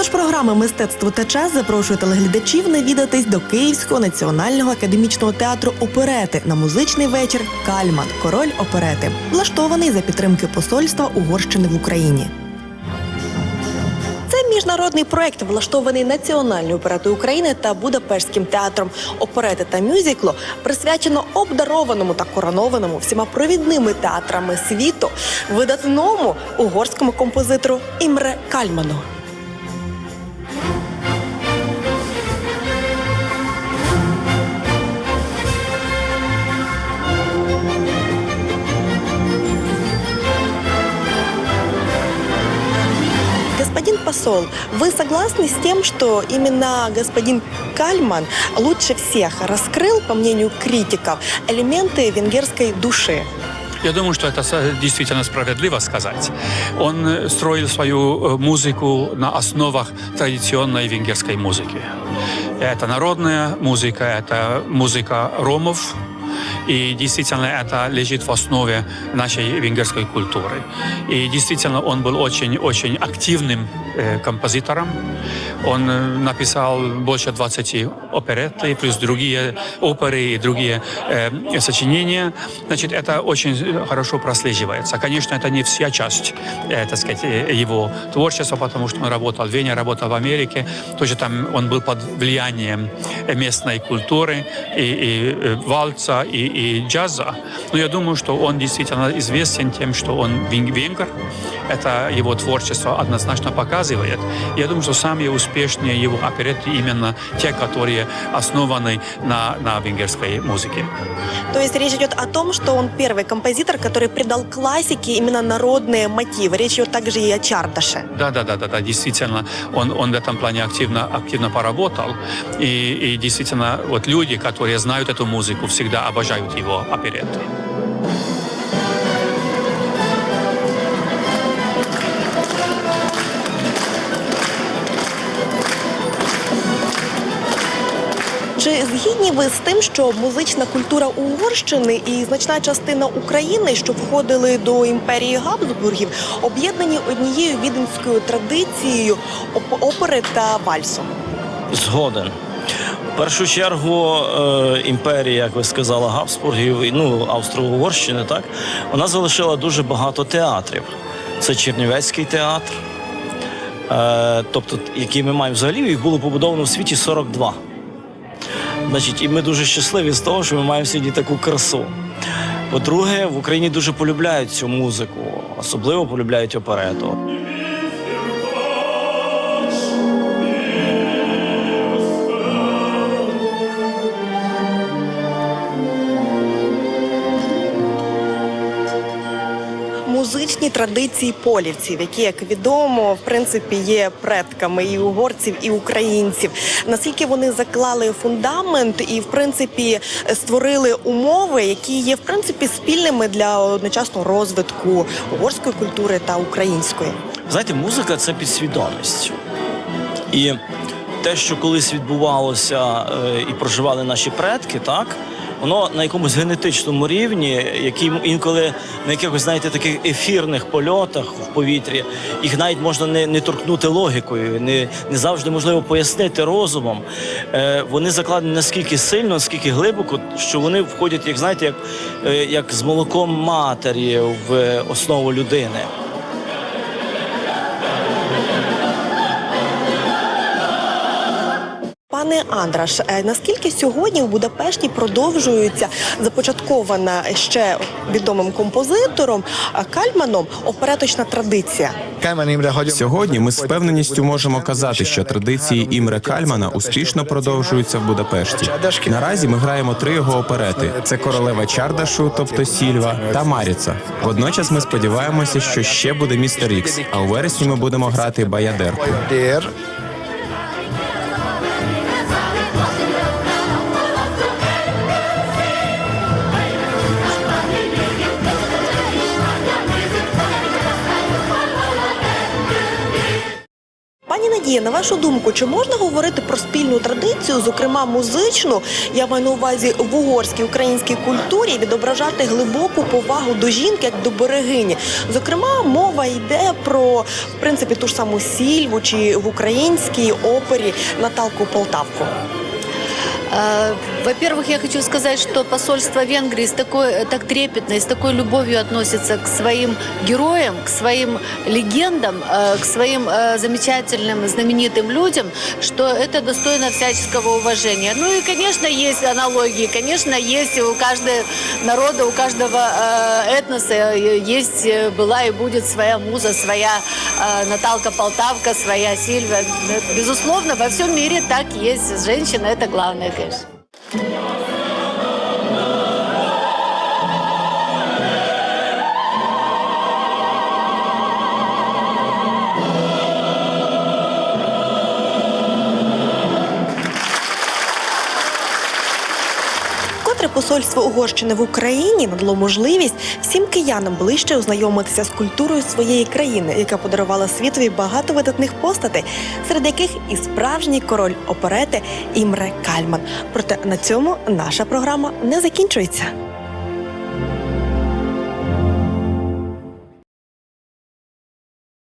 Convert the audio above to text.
Тож програма Мистецтво та час запрошує телеглядачів навідатись до Київського національного академічного театру оперети на музичний вечір Кальман Король оперети, влаштований за підтримки посольства Угорщини в Україні. Це міжнародний проект, влаштований Національною оперетою України та Будапештським театром оперети та мюзиклу, присвячено обдарованому та коронованому всіма провідними театрами світу видатному угорському композитору Імре Кальману. Посол, вы согласны с тем, что именно господин Кальман лучше всех раскрыл, по мнению критиков, элементы венгерской души? Я думаю, что это действительно справедливо сказать. Он э, строил свою э, музыку на основах традиционной венгерской музыки. Это народная музыка, это музыка ромов, и действительно это лежит в основе нашей венгерской культуры. И действительно он был очень-очень активным э, композитором. Он э, написал больше 20 оперет, и плюс другие оперы и другие э, сочинения. Значит, это очень хорошо прослеживается. Конечно, это не вся часть, э, так сказать, э, его творчества, потому что он работал в Вене, работал в Америке. Тоже там он был под влиянием местной культуры и, и э, вальса, и, и джаза. Но я думаю, что он действительно известен тем, что он вен- венгер. Это его творчество однозначно показывает. Я думаю, что самые успешные его оперетты именно те, которые основаны на, на венгерской музыке. То есть речь идет о том, что он первый композитор, который придал классике именно народные мотивы. Речь идет также и о Чардаше. Да, да, да, да, да, действительно, он, он в этом плане активно, активно поработал. И, и действительно, вот люди, которые знают эту музыку, всегда обожают его оперетты. Чи згідні ви з тим, що музична культура Угорщини і значна частина України, що входили до імперії Габсбургів, об'єднані однією віденською традицією оп- опери та вальсу? Згоден. Першу чергу е, імперія, як ви сказали, Габсбургів, ну, Австро-Угорщини, так, вона залишила дуже багато театрів. Це Чернівецький театр, е, тобто, який ми маємо взагалі, їх було побудовано в світі 42. Значить, і ми дуже щасливі з того, що ми маємо сьогодні таку красу. По-друге, в Україні дуже полюбляють цю музику, особливо полюбляють оперету. Музичні традиції полівців, які, як відомо, в принципі є предками і угорців, і українців. Наскільки вони заклали фундамент і, в принципі, створили умови, які є в принципі спільними для одночасного розвитку угорської культури та української. Знаєте, музика це підсвідомість. І те, що колись відбувалося е, і проживали наші предки, так. Воно на якомусь генетичному рівні, який інколи на якихось, знаєте, таких ефірних польотах в повітрі, їх навіть можна не, не торкнути логікою, не, не завжди можливо пояснити розумом. Е, вони закладені наскільки сильно, наскільки глибоко, що вони входять, як знаєте, як, е, як з молоком матері в основу людини. Пане Андраш, е, наскільки сьогодні в Будапешті продовжується започаткована ще відомим композитором е, Кальманом опереточна традиція? Сьогодні ми з впевненістю можемо казати, що традиції Імре Кальмана успішно продовжуються в Будапешті. Наразі ми граємо три його оперети: це королева Чардашу, тобто Сільва, та Маріца. Водночас ми сподіваємося, що ще буде містер Ікс. А у вересні ми будемо грати Баядерку. Надія, на вашу думку, чи можна говорити про спільну традицію, зокрема музичну, я маю на увазі в угорській українській культурі, відображати глибоку повагу до жінки як до берегині? Зокрема, мова йде про в принципі ту ж саму сільву чи в українській опері Наталку Полтавку. А, Во-первых, я хочу сказать, что посольство Венгрии с такой, э, так трепетно и с такой любовью относится к своим героям, к своим легендам, э, к своим э, замечательным, знаменитым людям, что это достойно всяческого уважения. Ну и, конечно, есть аналогии, конечно, есть у каждого народа, у каждого этноса есть, была и будет своя муза, своя Наталка Полтавка, своя Сильвия. Безусловно, во всем мире так есть. Женщина – это главное, Yes. Котре посольство Угорщини в Україні надало можливість всім киянам ближче ознайомитися з культурою своєї країни, яка подарувала світові багато видатних постатей, серед яких і справжній король оперети Імре Кальман. Проте на цьому наша програма не закінчується.